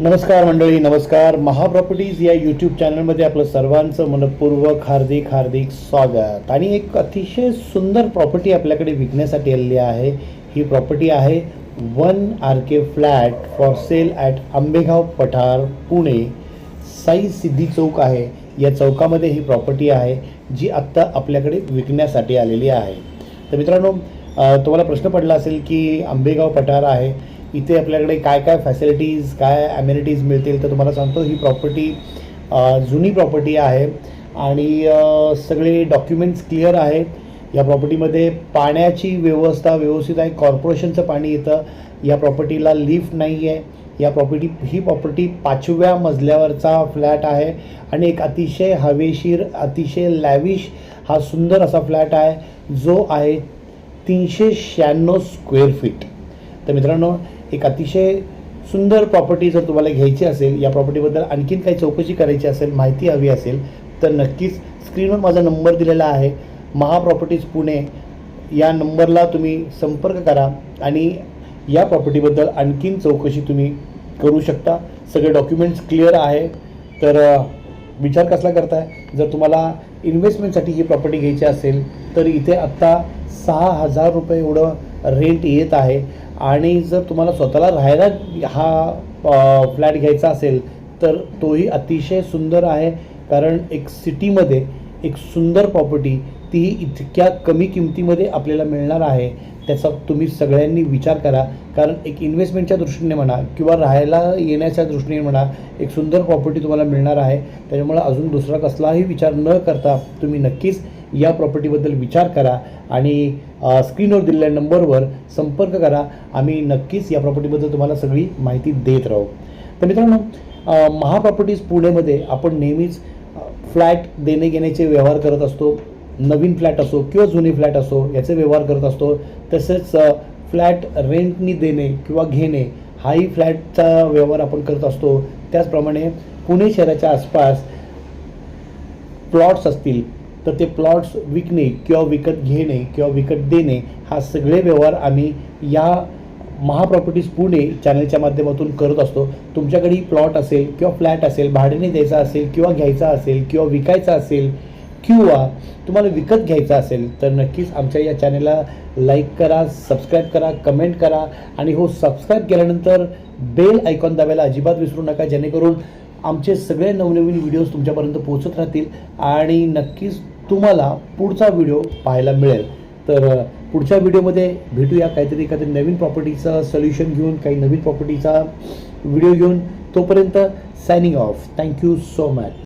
नमस्कार मंडळी नमस्कार. महाप्रॉपर्टीज या यूट्यूब चॅनलमध्ये आपलं सर्वांचं मनपूर्वक हार्दिक हार्दिक स्वागत. आणि एक अतिशय सुंदर प्रॉपर्टी आपल्याकडे विकण्यासाठी आलेली आहे. ही प्रॉपर्टी आहे one R K flat for sale at Ambegaon Pathar Pune. Sai सिद्धी चौक आहे. या चौकामध्ये ही प्रॉपर्टी आहे जी आत्ता आपल्याकडे विकण्यासाठी आलेली आहे. तर मित्रांनो तुम्हाला प्रश्न पडला असेल की आंबेगाव पठार आहे. इथे आपल्याकडे काय काय फॅसिलिटीज काय ॲम्युनिटीज मिळतील तर तुम्हाला सांगतो ही प्रॉपर्टी जुनी प्रॉपर्टी आहे. आणि सगळे डॉक्युमेंट्स क्लिअर आहेत या प्रॉपर्टीमध्ये पाण्याची व्यवस्था व्यवस्थित आहे. कॉर्पोरेशनचं पाणी येतं. या प्रॉपर्टीला लिफ्ट नाही आहे या प्रॉपर्टी ही प्रॉपर्टी पाचव्या मजल्यावरचा फ्लॅट आहे. आणि एक अतिशय हवेशीर अतिशय लॅविश हा सुंदर असा फ्लॅट आहे. जो आहे तीनशे शहाण्णव स्क्वेअर फीट तर मित्रांनो एक अतिशय सुंदर प्रॉपर्टी जर तुम्हाला घ्यायची असेल या प्रॉपर्टीबद्दल आणखीन काही चौकशी करायची असेल माहिती हवी असेल तर नक्कीच स्क्रीनवर माझा नंबर दिलेला आहे. महाप्रॉपर्टीज पुणे. या नंबरला तुम्ही संपर्क करा आणि या प्रॉपर्टीबद्दल आणखीन चौकशी तुम्ही करू शकता. सगळे डॉक्युमेंट्स क्लिअर आहे. तर विचार कसला करताय? जर तुम्हाला इन्व्हेस्टमेंटसाठी ही प्रॉपर्टी घ्यायची असेल तर इथे आत्ता सहा हजार रुपये एवढं रेंट येत आहे. आणि जर तुम्हाला स्वतःला राहायला हा फ्लॅट घ्यायचा असेल तर तोही अतिशय सुंदर आहे. कारण एक सिटीमध्ये एक सुंदर प्रॉपर्टी तीही इतक्या कमी किमतीमध्ये आपल्याला मिळणार आहे त्याचा तुम्ही सगळ्यांनी विचार करा. कारण एक इन्व्हेस्टमेंटच्या दृष्टीने म्हणा किंवा राहायला येण्याच्या दृष्टीने म्हणा एक सुंदर प्रॉपर्टी तुम्हाला मिळणार आहे. त्याच्यामुळे अजून दुसरा कसलाही विचार न करता तुम्ही नक्कीच या प्रॉपर्टीबद्दल विचार करा आणि स्क्रीनवर दिलेल्या नंबरवर संपर्क करा. आम्ही नक्कीच या प्रॉपर्टीबद्दल तुम्हाला सगळी माहिती देत राहू. तर मित्रांनो महाप्रॉपर्टीज पुणेमध्ये आपण नेहमीच फ्लॅट देणे घेण्याचे व्यवहार करत असतो नवीन फ्लॅट असो किंवा जुने फ्लॅट असो याचे व्यवहार करत असतो. तसेच फ्लॅट रेंटनी देणे किंवा घेणे हाही फ्लॅटचा व्यवहार आपण करत असतो. त्याचप्रमाणे पुणे शहराच्या आसपास प्लॉट्स असतील तर ते प्लॉट्स विकणे किंवा विकत घेणे किंवा विकत देणे हा सगळे व्यवहार आम्ही या महाप्रॉपर्टीज पुणे चॅनलच्या माध्यमातून करत असतो. तुमच्याकडे प्लॉट असेल किंवा फ्लॅट असेल भाड्याने द्यायचा असेल किंवा घ्यायचा असेल किंवा विकायचा असेल किंवा तुम्हाला विकत घ्यायचा असेल तर नक्कीच आमच्या या चॅनलला लाईक करा सबस्क्राईब करा कमेंट करा आणि हो सबस्क्राईब केल्यानंतर बेल आयकॉन दाबायला अजिबात विसरू नका जेणेकरून आमचे सगळे नवनवीन व्हिडिओज तुमच्यापर्यंत पोहोचत राहतील आणि नक्कीच तुम्हाला पुढचा व्हिडिओ पाहायला मिळेल. तर पुढच्या व्हिडिओमध्ये भेटूया काहीतरी काहीतरी नवीन प्रॉपर्टीचं सोल्युशन घेऊन काही नवीन प्रॉपर्टीचा व्हिडिओ घेऊन. तोपर्यंत signing off thank you so much